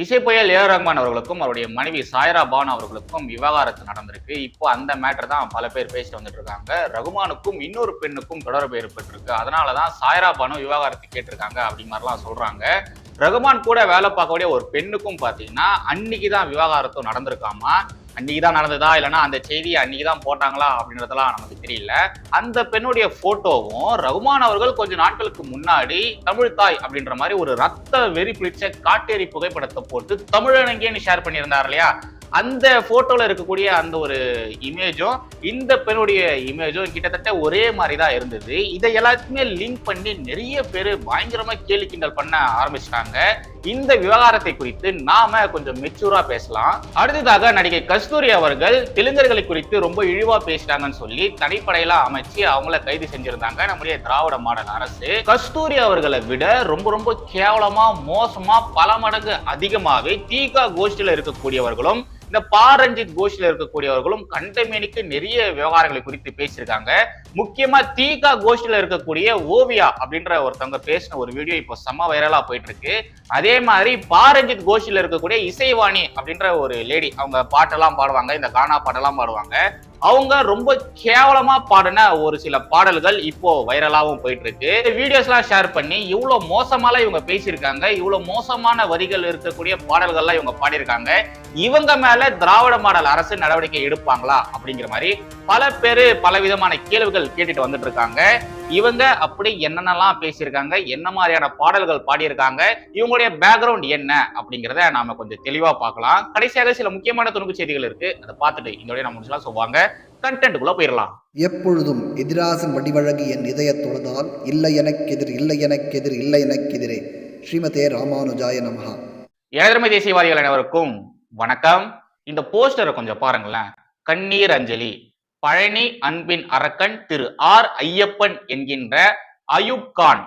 இசை புயல் ஏ ரஹ்மான் அவர்களுக்கும் அவருடைய மனைவி சாயரா பானு அவர்களுக்கும் விவகாரத்து நடந்திருக்கு. இப்போ அந்த மேட்டர் தான் பல பேர் பேசிட்டு வந்துட்டு இருக்காங்க. ரகுமானுக்கும் இன்னொரு பெண்ணுக்கும் தொடர்பு ஏற்பட்டிருக்கு. அதனால தான் சாயரா பானு விவகாரத்து கேட்டிருக்காங்க அப்படி மாதிரிலாம் சொல்றாங்க. ரகுமான் கூட வேலை பார்க்கக்கூடிய ஒரு பெண்ணுக்கும் பார்த்தீங்கன்னா அன்னைக்கு தான் விவகாரத்தும் நடந்திருக்காமா? அன்னைக்கு தான் நடந்ததா? இல்லைன்னா அந்த செய்தியை அன்னைக்கு தான் போட்டாங்களா அப்படின்றதெல்லாம் நமக்கு தெரியல. அந்த பெண்ணுடைய போட்டோவும் ரகுமான் அவர்கள் கொஞ்ச நாட்களுக்கு முன்னாடி தமிழ் தாய் அப்படின்ற மாதிரி ஒரு ரத்த வெறி பிடிச்ச காட்டேரி புகைப்படத்தை போட்டு தமிழனங்கேன்னு ஷேர் பண்ணியிருந்தார் இல்லையா? அந்த போட்டோல இருக்கக்கூடிய அந்த ஒரு இமேஜும் இந்த பெண்ணுடைய இமேஜும் கிட்டத்தட்ட ஒரே மாதிரி தான் இருந்தது. இதை எல்லாத்தையுமே லிங்க் பண்ணி நிறைய பேர் பயங்கரமா கேலி கிண்டல் பண்ண ஆரம்பிச்சிட்டாங்க. இந்த விவகாரத்தை குறித்து நாம கொஞ்சம் மெச்சூரா பேசலாம். அடுத்ததாக நடிகை கஸ்தூரி அவர்கள் தெலுங்கர்களை குறித்து ரொம்ப இழிவா பேசிட்டாங்கன்னு சொல்லி தனிப்படையெல்லாம் அமைச்சு அவங்கள கைது செஞ்சிருந்தாங்க. நம்முடைய திராவிட மாடல் அரசு. கஸ்தூரி அவர்களை விட ரொம்ப ரொம்ப கேவலமா மோசமா பல மடங்கு அதிகமாகவே தீகா கோஷ்டில இருக்கக்கூடியவர்களும் இந்த பாரஞ்சித் கோஷ்டில இருக்கக்கூடியவர்களும் கண்டமேனிக்கு நிறைய விவகாரங்களை குறித்து பேசியிருக்காங்க. முக்கியமா தீகா கோஷ்டில இருக்கக்கூடிய ஓவியா அப்படின்ற ஒருத்தவங்க பேசின ஒரு வீடியோ இப்போ செம்ம வைரலா போயிட்டு இருக்கு அதே மாதிரி பாரஞ்சித் கோஷ்டில இருக்கக்கூடிய இசைவாணி அப்படின்ற ஒரு லேடி அவங்க பாட்டெல்லாம் பாடுவாங்க இந்த கானா பாட்டெல்லாம் பாடுவாங்க. அவங்க ரொம்ப கேவலமா பாடின ஒரு சில பாடல்கள் இப்போ வைரலாவும் போயிட்டு இருக்கு வீடியோஸ் எல்லாம் ஷேர் பண்ணி இவ்வளவு மோசமாலாம் இவங்க பேசியிருக்காங்க. இவ்வளவு மோசமான வரிகள் இருக்கக்கூடிய பாடல்கள்லாம் இவங்க பாடியிருக்காங்க. இவங்க மேல திராவிட மாடல் அரசு நடவடிக்கை எடுப்பாங்களா அப்படிங்கிற மாதிரி பல பேரு பல விதமான கேள்விகள் கேட்டுட்டு வந்துட்டு இருக்காங்க இவங்க அப்படி என்னென்னலாம் பேசியிருக்காங்க என்ன மாதிரியான பாடல்கள் பாடியிருக்காங்க இவங்களுடைய பேக்ரவுண்ட் என்ன அப்படிங்கிறத நாம கொஞ்சம் தெளிவா பார்க்கலாம். கடைசியாக சில முக்கியமான துணுக்கு செய்திகள் இருக்கு. அதை பார்த்துட்டு இதோடய நம்ம முடிச்சலாம் சொல்லுவாங்க கண்டென்ட்டுக்குள்ள போயிடலாம். எப்பொழுதும் எதிராசன் வடிவழகி என் இதயத் தொழுதால் இல்லை எனக்கெதிர் இல்லை எனக்கெதிர் இல்லை எனக்கெதிரே. ஸ்ரீமதே ராமானுஜாய நமஹா. ஏழமை தேசியவாதிகள் அனைவருக்கும் வணக்கம். இந்த போஸ்டரை கொஞ்சம் பாருங்களேன். கண்ணீர் அஞ்சலி. பழனி அன்பின் அரக்கன் திரு ஆர் ஐயப்பன் என்கின்ற அயூப் கான்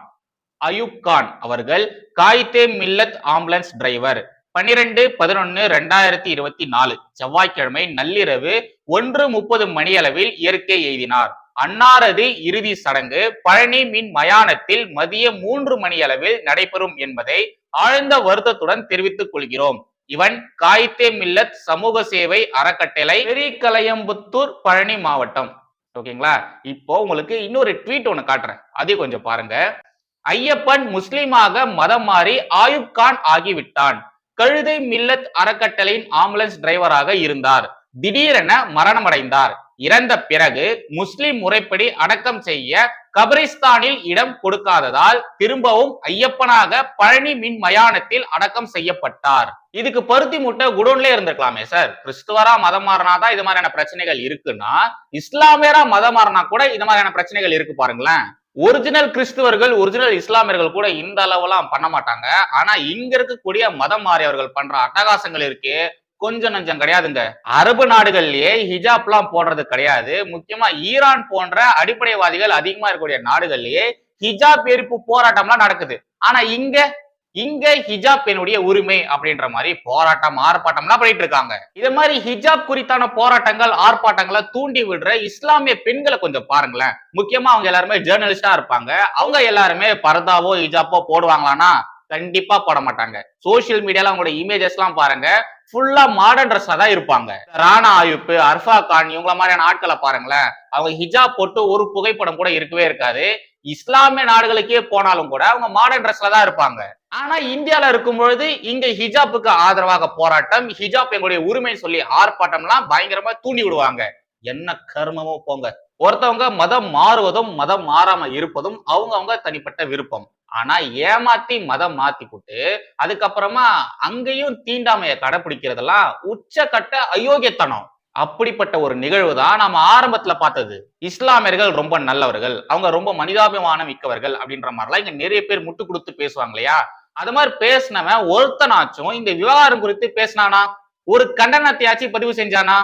அயூப் கான் அவர்கள் காயித்தே மில்லத் ஆம்புலன்ஸ் டிரைவர். பன்னிரெண்டு பதினொன்னு ரெண்டாயிரத்தி இருபத்தி நாலு செவ்வாய்க்கிழமை நள்ளிரவு ஒன்று முப்பது மணியளவில் இயற்கை எய்தினார். அன்னாரது இறுதி சடங்கு பழனி மின் மயானத்தில் மதிய மூன்று மணியளவில் நடைபெறும் என்பதை ஆழ்ந்த வருத்தத்துடன் தெரிவித்துக் கொள்கிறோம். இவன் காயித்தே மில்லத் சமூக சேவை அறக்கட்டளை பெரியகலையம்புத்தூர் பழனி மாவட்டம். ஓகேங்களா? இப்போ உங்களுக்கு இன்னொரு ட்வீட் ஒன்று காட்டுறேன். அதையும் கொஞ்சம் பாருங்க. ஐயப்பன் முஸ்லீமாக மதம் மாறி ஆயுப் கான் ஆகிவிட்டான். கழுதை மில்லத் அறக்கட்டளையின் ஆம்புலன்ஸ் டிரைவராக இருந்தார். திடீரென மரணமடைந்தார். இறந்த பிறகு முஸ்லிம் முறைப்படி அடக்கம் செய்ய கபரிஸ்தானில் இடம் கொடுக்காததால் திரும்பவும் ஐயப்பனாக பழனி மின் மயானத்தில் அடக்கம் செய்யப்பட்டார். இதுக்கு பருத்தி முட்டை குடோன்ல இருந்திருக்கலாமே சார். கிறிஸ்துவரா மதம் மாறினாதான் இது மாதிரியான பிரச்சனைகள் இருக்குன்னா இஸ்லாமியரா மதம் மாறினா கூட இது மாதிரியான பிரச்சனைகள் இருக்கு பாருங்களேன். ஒரிஜினல் கிறிஸ்துவர்கள் ஒரிஜினல் இஸ்லாமியர்கள் கூட இந்த அளவுலாம் பண்ண மாட்டாங்க. ஆனா இங்க இருக்கக்கூடிய மதம் மாறியவர்கள் பண்ற அட்டகாசங்கள் இருக்கு கொஞ்சம் நஞ்சம் கிடையாதுங்க. அரபு நாடுகள்லயே ஹிஜாப்லாம் போடுறது கிடையாது. முக்கியமா ஈரான் போன்ற அடிப்படைவாதிகள் அதிகமா இருக்கக்கூடிய நாடுகள்லயே ஹிஜாப் எரிப்பு போராட்டம்லாம் நடக்குது. ஆனா இங்க இங்க ஹிஜாப் என்னுடைய உரிமை அப்படின்ற மாதிரி போராட்டம் ஆர்ப்பாட்டம்லாம் பண்ணிட்டு இருக்காங்க. இது மாதிரி ஹிஜாப் குறித்தான போராட்டங்கள் ஆர்ப்பாட்டங்களை தூண்டி விடுற இஸ்லாமிய பெண்களை கொஞ்சம் பாருங்களேன். முக்கியமா அவங்க எல்லாருமே ஜேர்னலிஸ்டா இருப்பாங்க. அவங்க எல்லாருமே பரதாவோ ஹிஜாப்போ போடுவாங்களான்னா கண்டிப்பா போட மாட்டாங்க. சோசியல் மீடியால அவங்களோட இமேஜஸ் எல்லாம் பாருங்க. ஃபுல்லா மாடர்ன் ட்ரெஸ்ல தான் இருப்பாங்க. ராணா ஆயுப்பு அர்ஃபா கான் இவங்கள மாதிரியான ஆட்களை பாருங்களேன். அவங்க ஹிஜாப் போட்டு ஒரு புகைப்படம் கூட இருக்கவே இருக்காது. இஸ்லாமிய நாடுகளுக்கே போனாலும் கூட அவங்க மாடர்ன் ட்ரெஸ்ல தான் இருப்பாங்க. ஆனா இந்தியால இருக்கும் பொழுது இங்க ஹிஜாப்புக்கு ஆதரவாக போராட்டம் ஹிஜாப் எங்களுடைய உரிமைன்னு சொல்லி ஆர்ப்பாட்டம்லாம் பயங்கரமா தூண்டி விடுவாங்க. என்ன கர்மமோ போங்க. ஒருத்தவங்க மதம் மாறுவதும் மதம் மாறாம இருப்பதும் அவங்க அவங்க தனிப்பட்ட விருப்பம். ஆனா ஏமாத்தி மதம் மாத்தி போட்டு அதுக்கப்புறமா அங்கேயும் தீண்டாமைய கடைபிடிக்கிறதெல்லாம் உச்சக்கட்ட அயோக்கியத்தனம். அப்படிப்பட்ட ஒரு நிகழ்வு தான் நாம ஆரம்பத்துல பார்த்தது. இஸ்லாமியர்கள் ரொம்ப நல்லவர்கள் அவங்க ரொம்ப மனிதாபிமானம் மிக்கவர்கள் அப்படின்ற மாதிரிலாம் இங்க நிறைய பேர் முட்டு கொடுத்து பேசுவாங்க இல்லையா? அது மாதிரி பேசினவன் ஒருத்தனாச்சும் இந்த விவகாரம் குறித்து பேசினானா? ஒரு கண்டனத்தையாச்சும் பதிவு செஞ்சானா?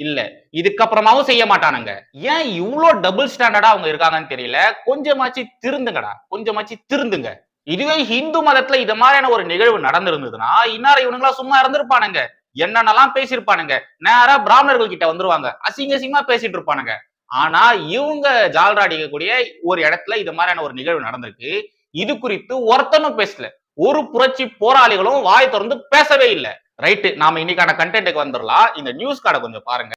இல்ல. இதுக்கப்புறமாவும் செய்ய மாட்டானுங்க. ஏன் இவ்வளோ டபுள் ஸ்டாண்டர்டா அவங்க இருக்காங்கன்னு தெரியல? கொஞ்சமாச்சு திருந்துங்கடா. கொஞ்சமாச்சு திருந்துங்க. இதுவே ஹிந்து மதத்துல இது மாதிரியான ஒரு நிகழ்வு நடந்திருந்ததுன்னா இன்னார இவனுங்களா சும்மா இருந்திருப்பானுங்க. என்னென்னலாம் பேசியிருப்பானுங்க. நேரா பிராமணர்கள் கிட்ட வந்துருவாங்க. அசிங்க அசிங்கமா பேசிட்டு இருப்பானுங்க. ஆனா இவங்க ஜால்ரா அடிக்கக்கூடிய ஒரு இடத்துல இது மாதிரியான ஒரு நிகழ்வு நடந்திருக்கு. இது குறித்து ஒருத்தனும் பேசல. ஒரு புரட்சி போராளிகளும் வாய் திறந்து பேசவே இல்லை. ரைட்டு நாம இன்னைக்கான கண்டென்ட்டுக்கு வந்துடலாம் இந்த நியூஸ் கார்டை கொஞ்சம் பாருங்க.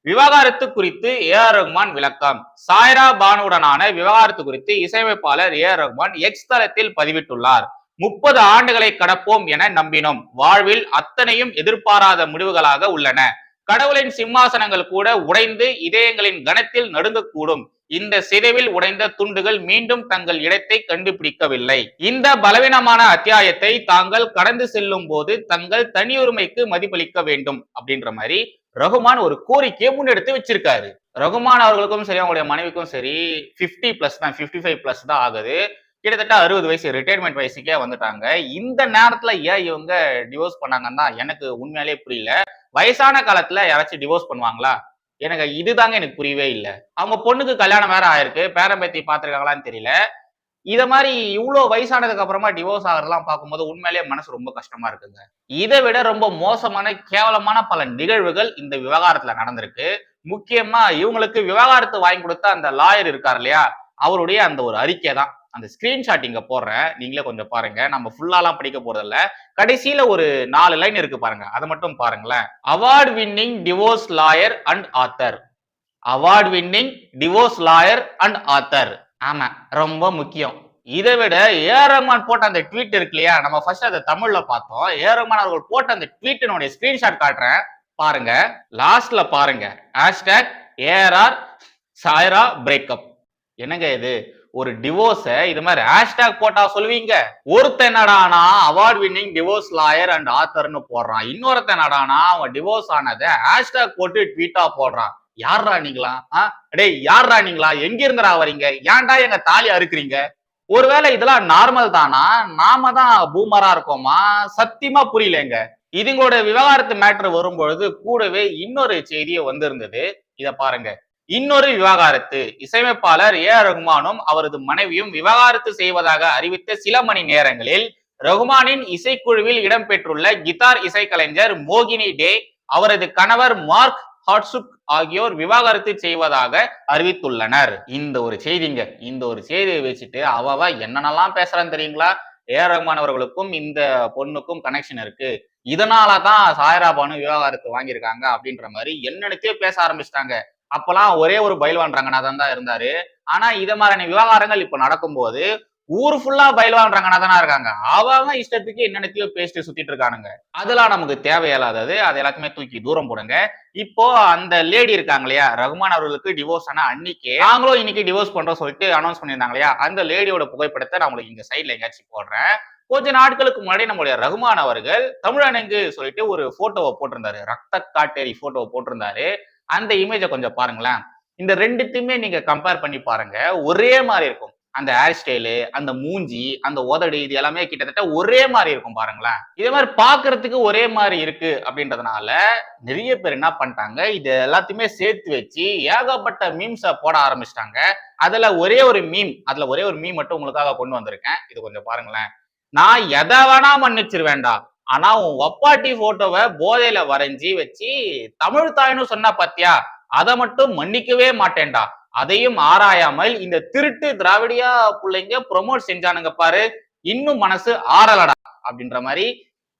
விவகாரத்து குறித்து ஏ ஆர் ரஹ்மான் விளக்கம். சாய்ரா பானுடனான விவகாரத்து குறித்து இசையமைப்பாளர் ஏ ஆர் ரஹ்மான் எக்ஸ் தளத்தில் பதிவிட்டுள்ளார். முப்பது ஆண்டுகளை கடப்போம் என நம்பினோம். வாழ்வில் அத்தனையும் எதிர்பாராத முடிவுகளாக உள்ளன. கடவுளின் சிம்மாசனங்கள் கூட உடைந்து இதயங்களின் கணத்தில் நடுங்கக்கூடும். இந்த சிதைவில் உடைந்த துண்டுகள் மீண்டும் தங்கள் இடத்தை கண்டுபிடிக்கவில்லை. இந்த பலவீனமான அத்தியாயத்தை தாங்கள் கடந்து செல்லும் போது தங்கள் தனியுரிமைக்கு மதிப்பளிக்க வேண்டும் அப்படின்ற மாதிரி ரகுமான் ஒரு கோரிக்கையை முன்னெடுத்து வச்சிருக்காரு. ரகுமான் அவர்களுக்கும் சரி அவங்களுடைய மனைவிக்கும் சரி 50 பிளஸ் தான் 55 ஃபைவ் பிளஸ் தான் ஆகுது. கிட்டத்தட்ட அறுபது வயசு ரிட்டையர்மெண்ட் வயசுக்கே வந்துட்டாங்க. இந்த நேரத்துல ஏன் இவங்க டிவோர்ஸ் பண்ணாங்கன்னா எனக்கு உண்மையாலே புரியல. வயசான காலத்துல யாராச்சும் டிவோர்ஸ் பண்ணுவாங்களா? எனக்கு இதுதாங்க எனக்கு புரியவே இல்லை. அவங்க பொண்ணுக்கு கல்யாணம் வேற ஆயிருக்கு. பேரம்பேத்தி பார்த்துருக்காங்களான்னு தெரியல. இதை மாதிரி இவ்வளோ வயசானதுக்கு அப்புறமா டிவோர்ஸ் ஆகிறதெல்லாம் பார்க்கும்போது உண்மையிலேயே மனசு ரொம்ப கஷ்டமா இருக்குங்க. இதை விட ரொம்ப மோசமான கேவலமான பல நிகழ்வுகள் இந்த விவகாரத்துல நடந்திருக்கு. முக்கியமா இவங்களுக்கு விவகாரத்து வாங்கி கொடுத்த அந்த லாயர் இருக்கார் இல்லையா? அவருடைய அந்த ஒரு அறிக்கை தான் அந்த ஸ்கிரீன்ஷாட் இங்க போடுறேன். நீங்களே கொஞ்சம் பாருங்க. நம்ம ஃபுல்லாலாம் படிக்க போறதில்ல. கடைசியில ஒரு நாலு லைன் இருக்கு பாருங்க. அதை மட்டும் பாருங்களேன். Award winning divorce lawyer and author award winning divorce lawyer and author ஆமா ரொம்ப முக்கியம். இதை விட ஏ ரஹ்மான் போட்ட அந்த ட்வீட் இருக்கு இல்லையா? நம்ம ஃபர்ஸ்ட் அதை தமிழ்ல பார்த்தோம். ஏ ரஹ்மான் அவர்கள் போட்ட அந்த ட்வீட்டினுடைய ஸ்கிரீன்ஷாட் காட்டுறேன். பாருங்க. லாஸ்ட்ல பாருங்க. ஹேஷ்டேக் ஏஆர்ஆர் சாய்ரா பிரேக்கப் என்னங்க இது? ஒரு டிவோர்ஸை இது மாதிரி ஹேஷ்டேக் போட்டா சொல்லுவீங்க. ஒருத்தன் என்னடானா award winning divorce lawyer and ஆத்தர்னு போடுறான். இன்னொருத்தன் என்னடானா அவன் டிவோர்ஸ் ஆனதை ஹேஷ்டேக் போட்டு ட்வீட்டா போடுறான். யார்ரா நீங்களா ஆ? டேய் யார்ரா நீங்களா எங்க இருந்துடா வரீங்க ஏன்டா எங்க தாலி அறுக்குறீங்க? ஒருவேளை இதெல்லாம் நார்மல் தானா? நாம தான் பூமரா இருக்கோமா? சத்தியமா புரியலங்க. இதுங்களோட விவகாரத்து மேட்ரு வரும்பொழுது கூடவே இன்னொரு செய்தியை வந்திருந்தது. இத பாருங்க. இன்னொரு விவகாரத்து. இசையமைப்பாளர் ஏ ஆர் ரகுமானும் அவரது மனைவியும் விவகாரத்து செய்வதாக அறிவித்த சில மணி நேரங்களில் ரகுமானின் இசைக்குழுவில் இடம்பெற்றுள்ள கிதார் இசைக்கலைஞர் மோகினி டே அவரது கணவர் மார்க் ஹாட்சுக் ஆகியோர் விவாகரத்து செய்வதாக அறிவித்துள்ளனர். இந்த ஒரு செய்திங்க. இந்த ஒரு செய்தியை வச்சுட்டு அவ என்னென்னலாம் பேசுறான்னு தெரியுங்களா? ஏ ஆர் ரஹ்மான் அவர்களுக்கும் இந்த பொண்ணுக்கும் கனெக்ஷன் இருக்கு. இதனால தான் சாயரா பானு விவாகரத்து வாங்கியிருக்காங்க அப்படின்ற மாதிரி என்னென்னத்தையோ பேச ஆரம்பிச்சிட்டாங்க. அப்பெல்லாம் ஒரே ஒரு பயில்வான் ரங்கநாதன் தான் இருந்தாரு. ஆனா இத மாதிரியான விவகாரங்கள் இப்ப நடக்கும்போது ஊர் ஃபுல்லா பயில்வான் ரங்கநாதனா இருக்காங்க. அவங்க இஷ்டத்துக்கு என்னென்னத்தையோ பேசிட்டு சுத்திட்டு இருக்கானுங்க. அதெல்லாம் நமக்கு தேவையில்லாதது. அது எல்லாத்தையுமே தூக்கி தூரம் போடுங்க. இப்போ அந்த லேடி இருக்காங்க இல்லையா ரகுமான் அவர்களுக்கு டிவோர்ஸ் ஆன அன்னைக்கே நாங்களும் இன்னைக்கு டிவோர்ஸ் பண்றோம் சொல்லிட்டு அனௌன்ஸ் பண்ணியிருந்தாங்க இல்லையா அந்த லேடியோட புகைப்படத்தை நான் உங்களுக்கு இங்க சைட்ல எங்கேயாச்சும் போடுறேன். கொஞ்ச நாட்களுக்கு முன்னாடி நம்மளுடைய ரகுமான் அவர்கள் தமிழனுக்கு சொல்லிட்டு ஒரு போட்டோவை போட்டிருந்தாரு. ரத்த காட்டேரி போட்டோவை போட்டிருந்தாரு. அந்த இமேஜை கொஞ்சம் பாருங்களேன். இந்த ரெண்டுத்தையுமே நீங்க கம்பேர் பண்ணி பாருங்க. ஒரே மாதிரி இருக்கும். அந்த ஹேர் ஸ்டைலு அந்த மூஞ்சி அந்த உதடு இது எல்லாமே கிட்டத்தட்ட ஒரே மாதிரி இருக்கும் பாருங்களேன். இதே மாதிரி பாக்குறதுக்கு ஒரே மாதிரி இருக்கு அப்படின்றதுனால நிறைய பேர் என்ன பண்ணிட்டாங்க இது எல்லாத்தையுமே சேர்த்து வச்சு ஏகப்பட்ட மீம்ஸை போட ஆரம்பிச்சிட்டாங்க. அதுல ஒரே ஒரு மீம் அதுல ஒரே ஒரு மீம் மட்டும் உங்களுக்காக கொண்டு வந்திருக்கேன். இது கொஞ்சம் பாருங்களேன். நான் எதை வேணா மன்னிச்சிருவேன்டா. ஆனா உன் ஒப்பாட்டி போட்டோவை போதையில வரைஞ்சி வச்சு தமிழ் தாய்னு சொன்னா பாத்தியா? அதை மட்டும் மன்னிக்கவே மாட்டேன்டா. அதையும் ஆராயாமல் இந்த திருட்டு திராவிடியா பிள்ளைங்க ப்ரொமோட் செஞ்சானுங்க பாரு இன்னும் மனசு ஆறலடா அப்படின்ற மாதிரி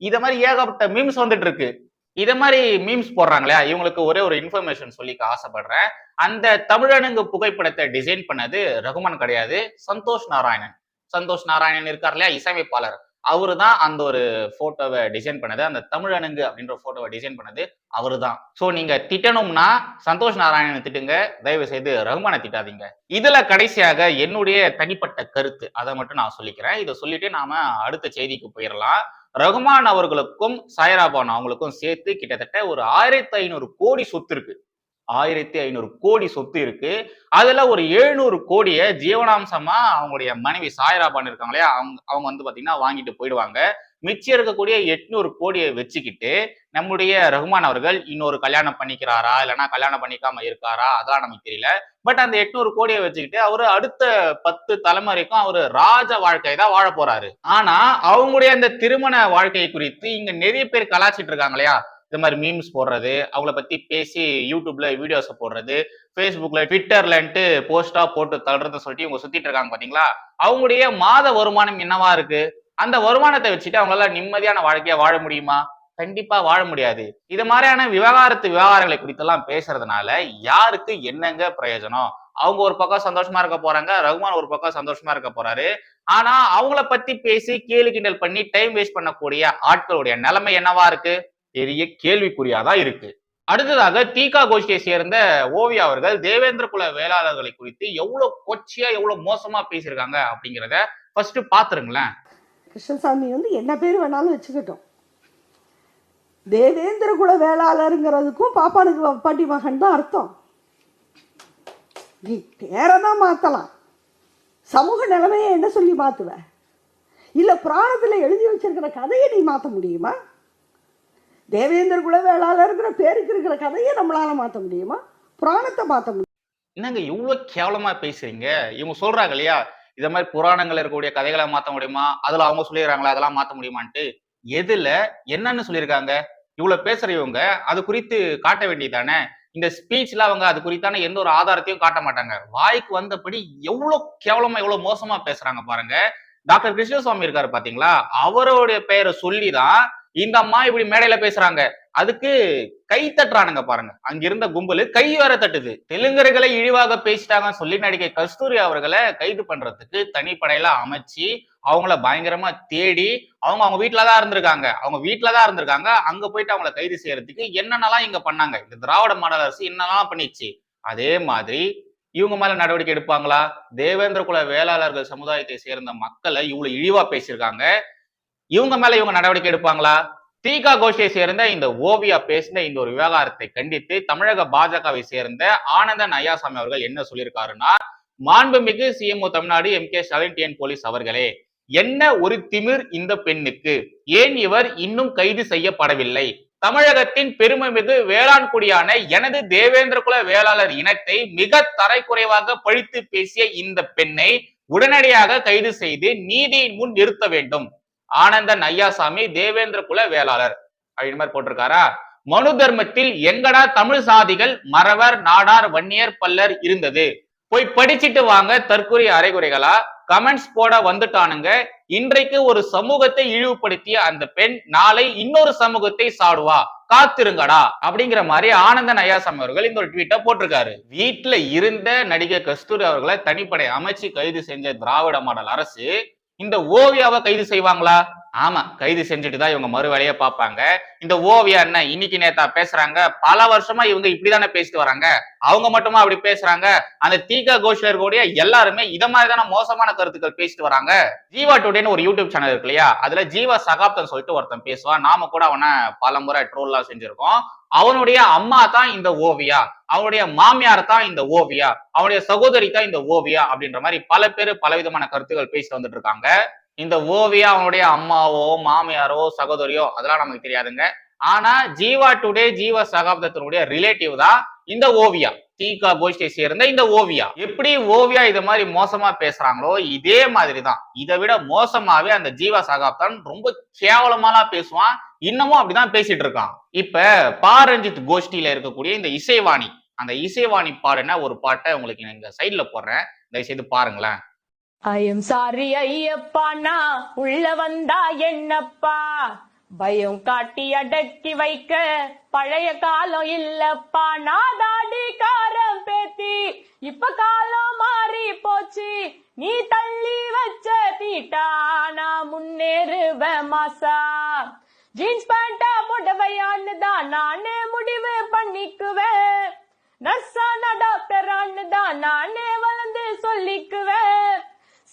இத மாதிரி ஏகப்பட்ட மீம்ஸ் வந்துட்டு இருக்கு இத மாதிரி மீம்ஸ் போடுறாங்களே இவங்களுக்கு ஒரே ஒரு இன்ஃபர்மேஷன் சொல்லிக்க ஆசைப்படுறேன். அந்த தமிழனுங்க புகைப்படத்தை டிசைன் பண்ணது ரகுமான் கிடையாது சந்தோஷ் நாராயணன். சந்தோஷ் நாராயணன் இருக்கார் இல்லையா இசையமைப்பாளர். அவரு தான் அந்த ஒரு போட்டோவை டிசைன் பண்ணது. அந்த தமிழனுங்கு அப்படின்ற போட்டோவை டிசைன் பண்ணது அவரு தான். ஸோ நீங்க திட்டணும்னா சந்தோஷ் நாராயணனை திட்டுங்க. தயவு செய்து ரகுமானை திட்டாதீங்க. இதுல கடைசியாக என்னுடைய தனிப்பட்ட கருத்து. அதை மட்டும் நான் சொல்லிக்கிறேன். இதை சொல்லிட்டு நாம அடுத்த செய்திக்கு போயிடலாம் ரகுமான் அவர்களுக்கும் சாயராபான் அவங்களுக்கும் சேர்த்து கிட்டத்தட்ட ஒரு ஆயிரத்தி ஐநூறு கோடி சொத்து இருக்கு. ஆயிரத்தி ஐநூறு கோடி சொத்து இருக்கு. அதுல ஒரு எழுநூறு கோடியை ஜீவனாம்சமா அவங்களுடைய மனைவி சாயரா இருக்காங்க இல்லையா? அவங்க அவங்க வந்து பாத்தீங்கன்னா வாங்கிட்டு போயிடுவாங்க. மிச்சம் இருக்கக்கூடிய எட்நூறு கோடியை வச்சுக்கிட்டு நம்முடைய ரகுமான் அவர்கள் இன்னொரு கல்யாணம் பண்ணிக்கிறாரா? இல்லைன்னா கல்யாணம் பண்ணிக்காம இருக்காரா? அதெல்லாம் நமக்கு தெரியல. பட் அந்த எட்நூறு கோடியை வச்சுக்கிட்டு அவரு அடுத்த பத்து தலைமுறைக்கும் அவரு ராஜ வாழ்க்கை தான் வாழ போறாரு. ஆனா அவங்களுடைய அந்த திருமண வாழ்க்கை குறித்து இங்க நிறைய பேர் கலாச்சிட்டு இருக்காங்க இல்லையா? இந்த மாதிரி மீம்ஸ் போடுறது அவங்கள பத்தி பேசி யூடியூப்ல வீடியோஸ் போடுறது ஃபேஸ்புக்ல ட்விட்டர்லன்ட்டு போஸ்டா போட்டு தள்ளுறத சொல்லிட்டு இவங்க சுத்திட்டு இருக்காங்க பாத்தீங்களா? அவங்களுடைய மாத வருமானம் என்னவா இருக்கு? அந்த வருமானத்தை வச்சுட்டு அவங்களால நிம்மதியான வாழ்க்கைய வாழ முடியுமா? கண்டிப்பா வாழ முடியாது. இது மாதிரியான விவகாரத்து விவகாரங்களை குறித்தெல்லாம் பேசுறதுனால யாருக்கு என்னங்க பிரயோஜனம்? அவங்க ஒரு பக்கம் சந்தோஷமா இருக்க போறாங்க ரகுமான் ஒரு பக்கம் சந்தோஷமா இருக்க போறாரு. ஆனா அவங்கள பத்தி பேசி கேலி கிண்டல் பண்ணி டைம் வேஸ்ட் பண்ணக்கூடிய ஆட்களுடைய நிலைமை என்னவா இருக்கு? பெரிய கேள்விக்குறியாதான் இருக்கு. அடுத்ததாக தீகா கோஷ்டியை சேர்ந்த ஓவியா அவர்கள் தேவேந்திர குல வேளாளர்களை குறித்து எவ்வளவு கொச்சியா எவ்வளவு மோசமா பேசியிருக்காங்க அப்படிங்கிறத ஃபர்ஸ்ட் பாத்துருங்களேன். கிருஷ்ணசாமி வந்து என்ன பேர் வேணாலும் வச்சுக்கிட்டோம். தேவேந்திர குல வேளாளருங்கிறதுக்கும் பாப்பானுக்கு பாட்டி மகன் தான் அர்த்தம். நீ பேரை தான் மாற்றலாம் சமூக நிலைமையை என்ன சொல்லி மாற்றுவ இல்லை புராணத்தில் எழுதி வச்சிருக்கிற கதையை நீ மாற்ற முடியுமா? தேவேந்திர குலவேளாளருங்கிற பேருக்கு இருக்கிற கதையை நம்மளால மாற்ற முடியுமா? புராணத்தை மாற்ற முடியும்? என்னங்க இவ்வளவு கேவலமா பேசுறீங்க? இவங்க சொல்றாங்க இல்லையா? இத மாதிரி புராணங்கள் இருக்கக்கூடிய கதைகளை மாத்த முடியுமா? அதுல அவங்க சொல்லிடுறாங்களா அதெல்லாம் மாத்த முடியுமான்ட்டு. எதுல என்னன்னு சொல்லியிருக்காங்க? இவ்வளவு பேசுற இவங்க அது குறித்து காட்ட வேண்டியதானே இந்த ஸ்பீச்ல அவங்க அது குறித்தான எந்த ஒரு ஆதாரத்தையும் காட்ட மாட்டாங்க. வாய்க்கு வந்தபடி எவ்வளவு கேவலமா எவ்வளவு மோசமா பேசுறாங்க பாருங்க. டாக்டர் கிருஷ்ணசுவாமி இருக்காரு பாத்தீங்களா? அவருடைய பெயரை சொல்லிதான் இந்த அம்மா இப்படி மேடையில பேசுறாங்க. அதுக்கு கை தட்டுறானுங்க பாருங்க. அங்க இருந்த கும்பலு கை வேற தட்டுது. தெலுங்கர்களை இழிவாக பேசிட்டாங்கன்னு சொல்லி நடிகை கஸ்தூரி அவர்களை கைது பண்றதுக்கு தனிப்படையில அமைச்சு அவங்கள பயங்கரமா தேடி அவங்க அவங்க வீட்டில தான் இருந்திருக்காங்க. அவங்க வீட்டில தான் இருந்திருக்காங்க. அங்க போயிட்டு அவங்கள கைது செய்யறதுக்கு என்னென்னலாம் இங்க பண்ணாங்க? இந்த திராவிட மாடல் அரசு என்னெல்லாம் பண்ணிச்சு? அதே மாதிரி இவங்க மேல நடவடிக்கை எடுப்பாங்களா? தேவேந்திர குல வேளாளர்கள் சமுதாயத்தை சேர்ந்த மக்களை இவ்வளவு இழிவா பேசியிருக்காங்க. இவங்க மேல இவங்க நடவடிக்கை எடுப்பாங்களா? தீகா கோஷியை சேர்ந்த இந்த ஓவியா பேசின இந்த ஒரு விவகாரத்தை கண்டித்து தமிழக பாஜகவை சேர்ந்த ஆனந்தன் ஐயாசாமி அவர்கள் என்ன சொல்லியிருக்காருன்னா மாண்புமிகு CMO Tamil Nadu M K Stalin TN police அவர்களே என்ன ஒரு திமிர் இந்த பெண்ணுக்கு? ஏன் இவர் இன்னும் கைது செய்யப்படவில்லை? தமிழகத்தின் பெருமைமிகு வேளாண் குடியான எனது தேவேந்திர குல வேளாளர் இனத்தை மிக தரைக்குறைவாக பழித்து பேசிய இந்த பெண்ணை உடனடியாக கைது செய்து நீதியின் முன் நிறுத்த வேண்டும். ஆனந்தன் ஐயாசாமி தேவேந்திர குல வேளாளர். அப்படின்னு மாதிரி போட்டிருக்காரா? மனு தர்மத்தில் எங்கடா தமிழ் சாதிகள் மறவர் நாடார் வன்னியர் பல்லர் இருந்தது? போய் படிச்சிட்டு வாங்க தற்கொலை அரைகுறைகளா கமெண்ட்ஸ் போட வந்துட்டானுங்க. இன்றைக்கு ஒரு சமூகத்தை இழிவுபடுத்திய அந்த பெண் நாளை இன்னொரு சமூகத்தை சாடுவா? காத்திருங்கடா. அப்படிங்கிற மாதிரி ஆனந்தன் ஐயாசாமி அவர்கள் இந்த ஒரு ட்வீட்டை போட்டிருக்காரு. வீட்டுல இருந்த நடிகை கஸ்தூரி அவர்களை தனிப்படை அமைச்சு கைது செஞ்ச திராவிட மாடல் அரசு இந்த ஓவியாவை கைது செய்வாங்களா? ஆமா கைது செஞ்சுட்டு தான் இவங்க மறு வேலையை பார்ப்பாங்க. இந்த ஓவியா என்ன இன்னைக்கு நேத்தா பேசுறாங்க? பல வருஷமா இவங்க இப்படிதானே பேசிட்டு வராங்க. அவங்க மட்டுமா அப்படி பேசுறாங்க? அந்த தீகா கோஷ்ல இருக்கக்கூடிய எல்லாருமே இத மாதிரி தானே மோசமான கருத்துக்கள் பேசிட்டு வராங்க. ஜீவா டுடேன்னு ஒரு யூடியூப் சேனல் இருக்கு இல்லையா? அதுல ஜீவா சகாப்தம் சொல்லிட்டு ஒருத்தன் பேசுவான். நாம கூட அவனை பல முறை ட்ரோல்லாம் செஞ்சிருக்கோம். அவனுடைய அம்மா தான் இந்த ஓவியா அவனுடைய மாமியார் தான் இந்த ஓவியா அவனுடைய சகோதரி தான் இந்த ஓவியா அப்படின்ற மாதிரி பல பேர் பலவிதமான கருத்துக்கள் பேசிட்டு வந்துட்டு இருக்காங்க. இந்த ஓவியா அவனுடைய அம்மாவோ மாமியாரோ சகோதரியோ அதெல்லாம் நமக்கு தெரியாதுங்க. ஆனா ஜீவா டுடே ஜீவா சகாப்தத்தினுடைய ரிலேட்டிவ் தான் இந்த ஓவியா. தீகா கோஷ்டியை சேர்ந்த இந்த ஓவியா. எப்படி ஓவியா இது மாதிரி மோசமா பேசுறாங்களோ இதே மாதிரி தான் இதை விட மோசமாவே அந்த ஜீவா சகாப்தான் ரொம்ப கேவலமாலாம் பேசுவான். இன்னமும் அப்படிதான் பேசிட்டு இருக்கான். இப்ப பாரஞ்சித் கோஷ்டியில இருக்கக்கூடிய இந்த இசைவாணி அந்த இசைவாணி பாடுன ஒரு பாட்டை உங்களுக்கு நான் இந்த சைட்ல போடுறேன். தயவு செய்து பாருங்களேன் ஐயம் சாரி ஐயப்பானா உள்ள வந்தா என்னப்பா? பயம் காட்டி அடக்கி வைக்க பழைய காலம் இல்லப்பா. நாதாடி காரம் பேத்தி இப்ப காலம் மாறி போச்சு. நீ தள்ளி வச்ச தீட்டா நான் முன்னேறுவ மாசா. ஜீன்ஸ் பேண்டா முடவையான்னு தான் நானே முடிவு பண்ணிக்குவேன். நர்ஸான டாக்டரான்னு தான் நானே வளர்ந்து சொல்லிக்குவேன்.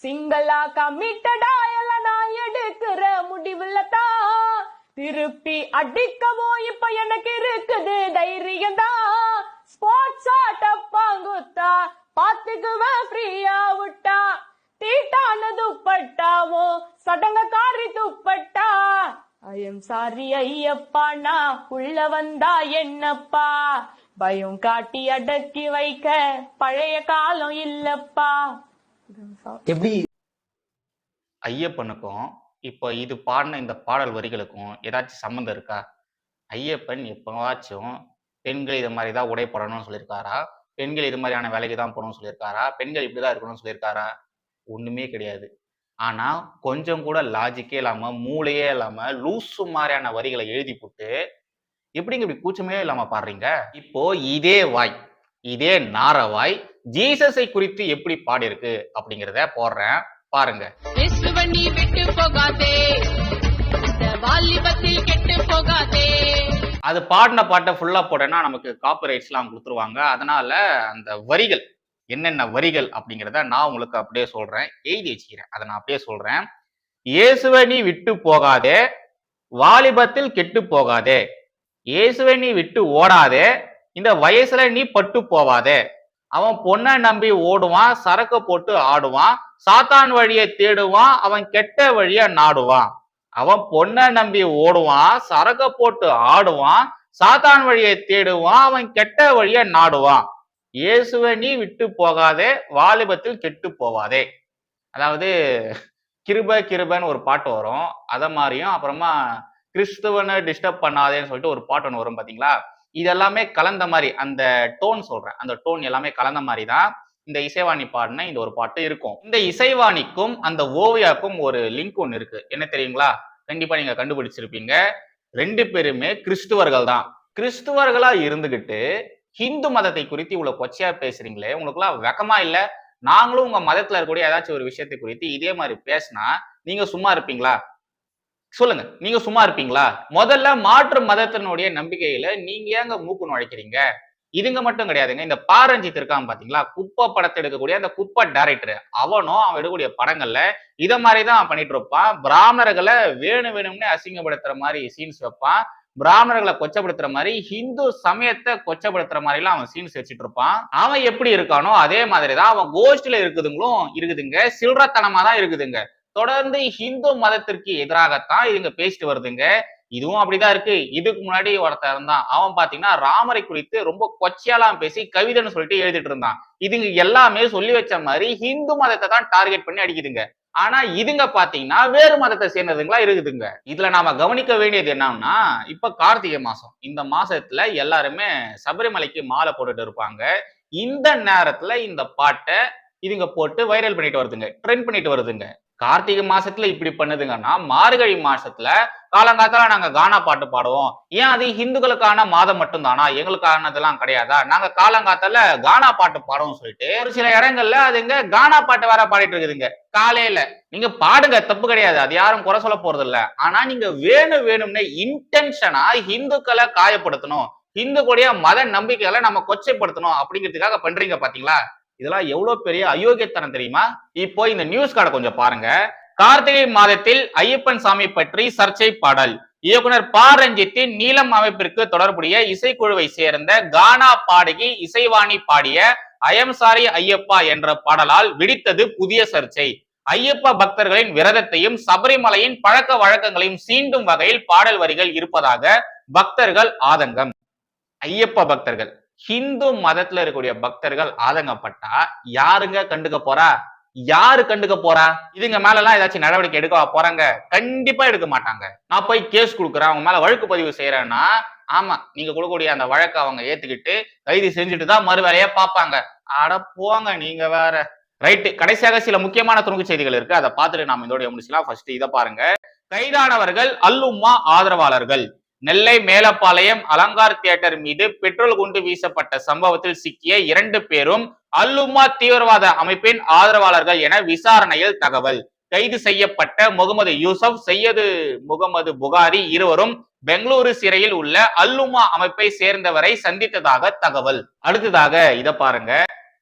சிங்களா கமிட்டடா எல்லாம் நான் எடுக்கிற முடிவுல தான். திருப்பி அடிக்கவோ இப்ப எனக்கு இருக்குது தைரியம் தான். ஸ்போர்ட்ஸ் ஆட்டப்பாங்குத்தா பாத்துக்குவேன் ஃப்ரீயா விட்டா. தீட்டான துப்பட்டாவும் சடங்கக்காரி துப்பட்டா. ஐயம் சாரி ஐயப்பா நான் உள்ள வந்தா என்னப்பா? பயம் காட்டி அடக்கி வைக்க பழைய காலம் இல்லப்பா. எப்படி? ஐயப்பனுக்கும் இப்போ இது பாடின இந்த பாடல் வரிகளுக்கும் ஏதாச்சும் சம்மந்தம் இருக்கா? ஐயப்பன் எப்பவாச்சும் பெண்கள் இது மாதிரி தான் உடை போடணும்னு சொல்லியிருக்காரா? பெண்கள் இது மாதிரியான வேலைக்கு தான் போகணும்னு சொல்லியிருக்காரா? பெண்கள் இப்படிதான் இருக்கணும்னு சொல்லியிருக்காரா? ஒண்ணுமே கிடையாது. ஆனா கொஞ்சம் கூட லாஜிக்கே இல்லாம மூளையே இல்லாம லூசு மாதிரியான வரிகளை எழுதி போட்டு எப்படிங்க இப்படி கூச்சமே இல்லாம பாடுறீங்க? இப்போ இதே வாய் இதே நாரவாய் ஜீசஸை குறித்து எப்படி பாடியிருக்கு அப்படிங்கிறத போடுறேன். பாருங்க. அது பாடின பாட்டை ஃபுல்லா போட்டேன்னா நமக்கு காப்பிரைட்ஸ்லாம் கொடுத்துருவாங்க. அதனால அந்த வரிகள் என்னென்ன வரிகள் அப்படிங்கிறத நான் உங்களுக்கு அப்படியே சொல்றேன். எழுதி வச்சுக்கிறேன். அதை நான் அப்படியே சொல்றேன். இயேசுவனி விட்டு போகாதே. வாலிபத்தில் கெட்டு போகாதே. இயேசுவை நீ விட்டு ஓடாதே. இந்த வயசுல நீ பட்டு போவாதே. அவன் பொண்ணை நம்பி ஓடுவான் சரக்க போட்டு ஆடுவான் சாத்தான் வழியை தேடுவான் அவன் கெட்ட வழிய நாடுவான். அவன் பொண்ணை நம்பி ஓடுவான் சரக்க போட்டு ஆடுவான் சாத்தான் வழியை தேடுவான் அவன் கெட்ட வழிய நாடுவான். இயேசுவை நீ விட்டு போகாதே வாலிபத்தில் கெட்டு போவாதே. அதாவது கிருப கிருபன்னு ஒரு பாட்டு வரும். அதை மாதிரியும் அப்புறமா கிறிஸ்துவனை டிஸ்டர்ப் பண்ணாதேன்னு சொல்லிட்டு ஒரு பாட்டு ஒன்று வரும் பார்த்தீங்களா இதெல்லாமே கலந்த மாதிரி அந்த டோன் சொல்றேன். அந்த டோன் எல்லாமே கலந்த மாதிரி தான் இந்த இசைவாணி பாடின இந்த ஒரு பாட்டு இருக்கும். இந்த இசைவாணிக்கும் அந்த ஓவியாக்கும் ஒரு லிங்க் ஒன்று இருக்கு. என்ன தெரியுங்களா? கண்டிப்பா நீங்க கண்டுபிடிச்சிருப்பீங்க. ரெண்டு பேருமே கிறிஸ்துவர்கள் தான் கிறிஸ்துவர்களா இருந்துகிட்டு ஹிந்து மதத்தை குறித்து இவ்வளவு கொச்சையா பேசுறீங்களே உங்களுக்குலாம் வெக்கமா இல்ல? நாங்களும் உங்க மதத்துல இருக்கக்கூடிய ஏதாச்சும் ஒரு விஷயத்தை குறித்து இதே மாதிரி பேசினா நீங்க சும்மா இருப்பீங்களா? சொல்லுங்க நீங்க சும்மா இருப்பீங்களா? முதல்ல மாற்று மதத்தினுடைய நம்பிக்கையில நீங்க ஏங்க மூக்கு நுழைக்கிறீங்க? இதுங்க மட்டும் கிடையாதுங்க இந்த பாரஞ்சித் இருக்கான் பாத்தீங்களா? குப்பை படத்தை எடுக்கக்கூடிய அந்த குப்பை டைரக்டர் அவனும் அவன் எடுக்கக்கூடிய படங்கள்ல இத மாதிரி தான் பண்ணிட்டு இருப்பான். பிராமணர்களை வேணும் வேணும்னே அசிங்கப்படுத்துற மாதிரி சீன்ஸ் வைப்பான். பிராமணர்களை கொச்சப்படுத்துற மாதிரி ஹிந்து சமயத்தை கொச்சப்படுத்துற மாதிரி எல்லாம் அவன் சீன்ஸ் வச்சுட்டு இருப்பான் அவன் எப்படி இருக்கானோ அதே மாதிரி தான் அவன் கோஷ்டில இருக்குதுங்களும் இருக்குதுங்க. சில்றத்தனமா தான் இருக்குதுங்க. தொடர்ந்து ஹிந்து மதத்திற்கு எதிராகத்தான் இதுங்க பேசிட்டு வருதுங்க. இதுவும் அப்படிதான் இருக்கு. இதுக்கு முன்னாடி ஒருத்தர் இருந்தான். அவன் பாத்தீங்கன்னா ராமரை குறித்து ரொம்ப கொச்சையாலாம் பேசி கவிதைன்னு சொல்லிட்டு எழுதிட்டு இருந்தான். இதுங்க எல்லாமே சொல்லி வச்ச மாதிரி ஹிந்து மதத்தை தான் டார்கெட் பண்ணி அடிக்குதுங்க. ஆனா இதுங்க பாத்தீங்கன்னா வேறு மதத்தை சேர்ந்ததுங்களா இருக்குதுங்க. இதுல நாம கவனிக்க வேண்டியது என்னன்னா இப்ப கார்த்திகை மாசம். இந்த மாசத்துல எல்லாருமே சபரிமலைக்கு மாலை போட்டுட்டு இருப்பாங்க. இந்த நேரத்துல இந்த பாட்டை இதுங்க போட்டு வைரல் பண்ணிட்டு வருதுங்க. ட்ரெண்ட் பண்ணிட்டு வருதுங்க. கார்த்திகை மாசத்துல இப்படி பண்ணுதுங்கன்னா மார்கழி மாசத்துல காலங்காத்தால நாங்க கானா பாட்டு பாடுவோம். ஏன் அது ஹிந்துக்களுக்கான மாதம் மட்டும்தானா? எங்களுக்கானதெல்லாம் கிடையாதா? நாங்க காலங்காத்தால கானா பாட்டு பாடுவோம் சொல்லிட்டு ஒரு சில இடங்கள்ல அதுங்க கானா பாட்டு வேற பாடிட்டு இருக்குதுங்க. காலையில. நீங்க பாடுங்க தப்பு கிடையாது. அது யாரும் குறை சொல்ல போறது இல்ல ஆனா நீங்க வேணும் வேணும்னு இன்டென்ஷனா ஹிந்துக்களை காயப்படுத்தணும். ஹிந்துக்களுடைய மத நம்பிக்கைகளை நம்ம கொச்சைப்படுத்தணும் அப்படிங்கிறதுக்காக பண்றீங்க பாத்தீங்களா? இதெல்லாம் எவ்வளவு பெரிய அயோக்கியத்தனம் தெரியுமா? இப்போ இந்த நியூஸ் கார்டை கொஞ்சம் பாருங்க. கார்த்திகை மாதத்தில் ஐயப்பன் சாமி பற்றி சர்ச்சை பாடல். இயக்குனர் ப. ரஞ்சித்தின் நீலம் அமைப்பிற்கு தொடர்புடைய இசைக்குழுவை சேர்ந்த கானா பாடகி இசைவாணி பாடிய அயம் சாரி ஐயப்பா என்ற பாடலால் விடித்தது புதிய சர்ச்சை. ஐயப்ப பக்தர்களின் விரதத்தையும் சபரிமலையின் பழக்க வழக்கங்களையும் சீண்டும் வகையில் பாடல் வரிகள் இருப்பதாக பக்தர்கள் ஆதங்கம். ஐயப்ப பக்தர்கள். ஹிந்து மதத்துல இருக்கக்கூடிய பக்தர்கள் ஆதங்கப்பட்டா யாருங்க கண்டுக்க போறா? யாரு கண்டுக்க போறா? இதுங்க மேல எல்லாம் ஏதாச்சும் நடவடிக்கை எடுக்க போறாங்க? கண்டிப்பா எடுக்க மாட்டாங்க. நான் போய் கேஸ் கொடுக்குறேன் அவங்க மேல வழக்கு பதிவு செய்யறேன்னா ஆமா நீங்க கொடுக்கக்கூடிய அந்த வழக்கை அவங்க ஏத்துக்கிட்டு கைது செஞ்சுட்டு தான் மறு வேலையா பார்ப்பாங்க. அட போங்க நீங்க வேற. ரைட்டு கடைசியாக சில முக்கியமான துணுக்கு செய்திகள் இருக்கு. அதை பார்த்துட்டு நாம இதோடைய முடிச்சுலாம் ஃபர்ஸ்ட் இதை பாருங்க. கைதானவர்கள் அல்லும்மா ஆதரவாளர்கள். நெல்லை மேலப்பாளையம் அலங்கார் தியேட்டர் மீது பெட்ரோல் குண்டு வீசப்பட்ட சம்பவத்தில் சிக்கிய இரண்டு பேரும் அல்லுமா தீவிரவாத அமைப்பின் ஆதரவாளர்கள் என விசாரணையில் தகவல். கைது செய்யப்பட்ட முகமது யூசப் சையது முகமது புகாரி இருவரும் பெங்களூரு சிறையில் உள்ள அல்லுமா அமைப்பை சேர்ந்தவரை சந்தித்ததாக தகவல். அடுத்ததாக இத பாருங்க.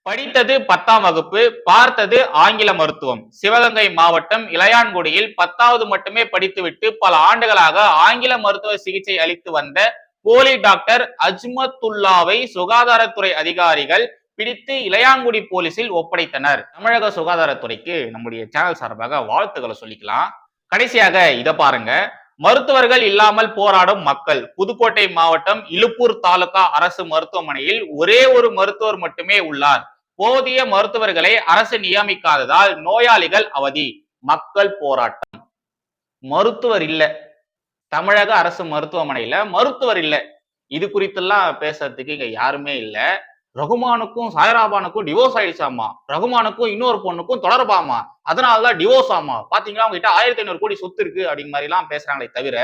படித்தது பத்தாம் வகுப்பு பார்த்தது ஆங்கில மருத்துவம். சிவகங்கை மாவட்டம் இளையான்குடியில் பத்தாவது மட்டுமே படித்துவிட்டு பல ஆண்டுகளாக ஆங்கில மருத்துவ சிகிச்சை அளித்து வந்த போலி டாக்டர் அஜ்மத்துல்லாவை சுகாதாரத்துறை அதிகாரிகள் பிடித்து இளையாங்குடி போலீசில் ஒப்படைத்தனர். தமிழக சுகாதாரத்துறைக்கு நம்முடைய சேனல் சார்பாக வாழ்த்துக்களை சொல்லிக்கலாம். கடைசியாக இத பாருங்க. மருத்துவர்கள் இல்லாமல் போராடும் மக்கள். புதுக்கோட்டை மாவட்டம் இலுப்பூர் தாலுகா அரசு மருத்துவமனையில் ஒரே ஒரு மருத்துவர் மட்டுமே உள்ளார். போதிய மருத்துவர்களை அரசு நியமிக்காததால் நோயாளிகள் அவதி மக்கள் போராட்டம். மருத்துவர் இல்ல. தமிழக அரசு மருத்துவமனையில மருத்துவர் இல்ல. இது குறித்தெல்லாம் பேசுறதுக்கு இங்க யாருமே இல்ல. ரகுமானுக்கும் சாயராபானுக்கும் டிவோர்ஸ் ஆயிடுச்சாமா ரகுமானுக்கும் இன்னொரு பொண்ணுக்கும் தொடர்பாமா அதனாலதான் டிவோர்ஸ் ஆமா பாத்தீங்களா? அவங்க கிட்ட ஆயிரத்தி ஐநூறு கோடி சொத்து இருக்கு அப்படிங்கிற மாதிரி எல்லாம் பேசுறாங்களே தவிர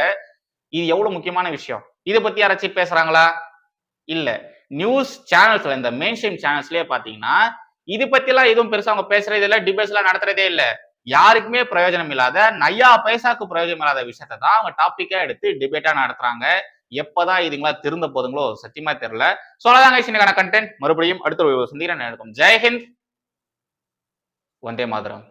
இது எவ்வளவு முக்கியமான விஷயம்? இதை பத்தி யாராச்சும் பேசுறாங்களா? இல்ல. நியூஸ் சேனல்ஸ்ல இந்த மெயின் ஸ்ட்ரீம் சேனல்ஸ்லயே பாத்தீங்கன்னா இது பத்தி எல்லாம் எதுவும் பெருசா அவங்க பேசுறது இல்ல டிபேட்ஸ் எல்லாம் நடத்துறதே இல்ல. யாருக்குமே பிரயோஜனம் இல்லாத நையா பைசாக்கு பிரயோஜனம் இல்லாத விஷயத்தை தான் அவங்க டாபிக்கா எடுத்து டிபேட்டா நடத்துறாங்க. எப்பதான் இதுங்களா திருந்த போதுங்களோ சத்தியமா தெரியல. சொல்லதாங்க இன்னைக்கான கண்டென்ட் மறுபடியும் அடுத்த ஒரு சந்திரன் நடக்கும் ஜெய்ஹிந்த் வந்தே மாதிரம்.